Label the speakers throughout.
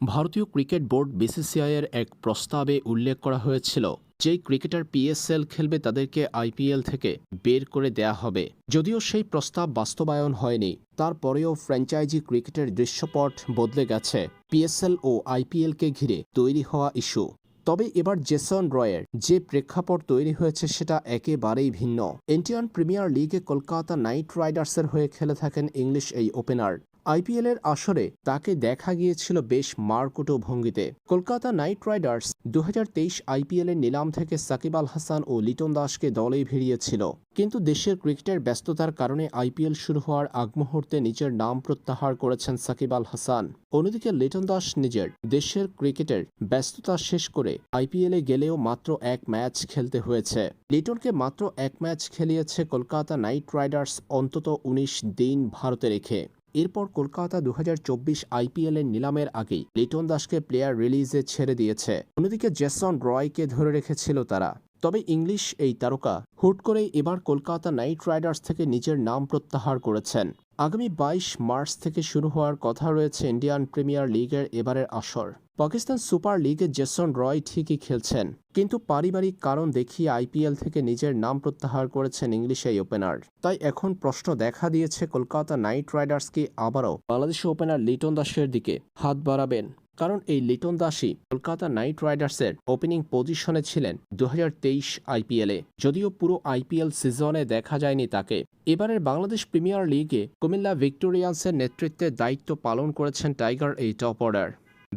Speaker 1: ভারতীয় cricket board বিসিসিআইয়ের এক প্রস্তাবে উল্লেখ করা হয়েছিল, যেই ক্রিকেটার পিএসএল খেলবে তাদেরকে আইপিএল থেকে বের করে দেয়া হবে। যদিও সেই প্রস্তাব বাস্তবায়ন হয়নি, তারপরেও ফ্র্যাঞ্চাইজি ক্রিকেটের দৃশ্যপট বদলে গেছে, পিএসএল ও আইপিএলকে ঘিরে তৈরি হওয়া ইস্যু। তবে এবার জেসন রয়ের যে প্রেক্ষাপট তৈরি হয়েছে সেটা একেবারেই ভিন্ন। ইন্ডিয়ান প্রিমিয়ার লিগে কলকাতা নাইট রাইডার্সের হয়ে খেলে থাকেন ইংলিশ এই ওপেনার। আইপিএল এর আসরে তাকে দেখা গিয়েছিল বেশ মারকুটো ভঙ্গিতে। কলকাতা নাইট রাইডার্স দু আইপিএল এর নিলাম থেকে সাকিব আল হাসান ও লিটন দাসকে দলেই ভিড়িয়েছিল। কিন্তু দেশের ক্রিকেটের ব্যস্ততার কারণে আইপিএল শুরু হওয়ার আগ মুহূর্তে নিজের নাম প্রত্যাহার করেছেন সাকিব আল হাসান। অন্যদিকে লিটন দাস নিজের দেশের ক্রিকেটের ব্যস্ততা শেষ করে আইপিএলে গেলেও মাত্র এক ম্যাচ খেলতে হয়েছে। লিটনকে মাত্র এক ম্যাচ খেলিয়েছে কলকাতা নাইট রাইডার্স অন্তত উনিশ দিন ভারতে রেখে। এরপর কলকাতা দু আইপিএল এর নিলামের আগেই লিটন দাসকে প্লেয়ার রিলিজে ছেড়ে দিয়েছে। অন্যদিকে জেসন রয়কে ধরে রেখেছিল তারা। তবে ইংলিশ এই তারকা হুট করেই এবার কলকাতা নাইট রাইডার্স থেকে নিজের নাম প্রত্যাহার করেছেন। আগামী বাইশ মার্চ থেকে শুরু হওয়ার কথা রয়েছে ইন্ডিয়ান প্রিমিয়ার লিগের এবারের আসর। পাকিস্তান সুপার লিগে জেসন রয় ঠিকই খেলছেন, কিন্তু পারিবারিক কারণ দেখিয়ে আইপিএল থেকে নিজের নাম প্রত্যাহার করেছেন ইংলিশ এই ওপেনার। তাই এখন প্রশ্ন দেখা দিয়েছে কলকাতা নাইট রাইডার্সকে আবারও। বাংলাদেশি ওপেনার লিটন দাসের দিকে হাত বাড়াবেন, কারণ এই লিটন দাসই কলকাতা নাইট রাইডার্সের ওপেনিং পজিশনে ছিলেন দু হাজার তেইশ আইপিএলে। যদিও পুরো আইপিএল সিজনে দেখা যায়নি তাকে। এবারের বাংলাদেশ প্রিমিয়ার লিগে কুমিল্লা ভিক্টোরিয়ান্সের নেতৃত্বে দায়িত্ব পালন করেছেন টাইগার এই টপ অর্ডার।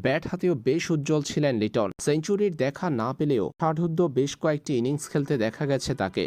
Speaker 1: ব্যাট হাতেও বেশ উজ্জ্বল ছিলেন লিটন। সেঞ্চুরির দেখা না পেলেও ষাটুদ্ধ বেশ কয়েকটি ইনিংস খেলতে দেখা গেছে তাকে।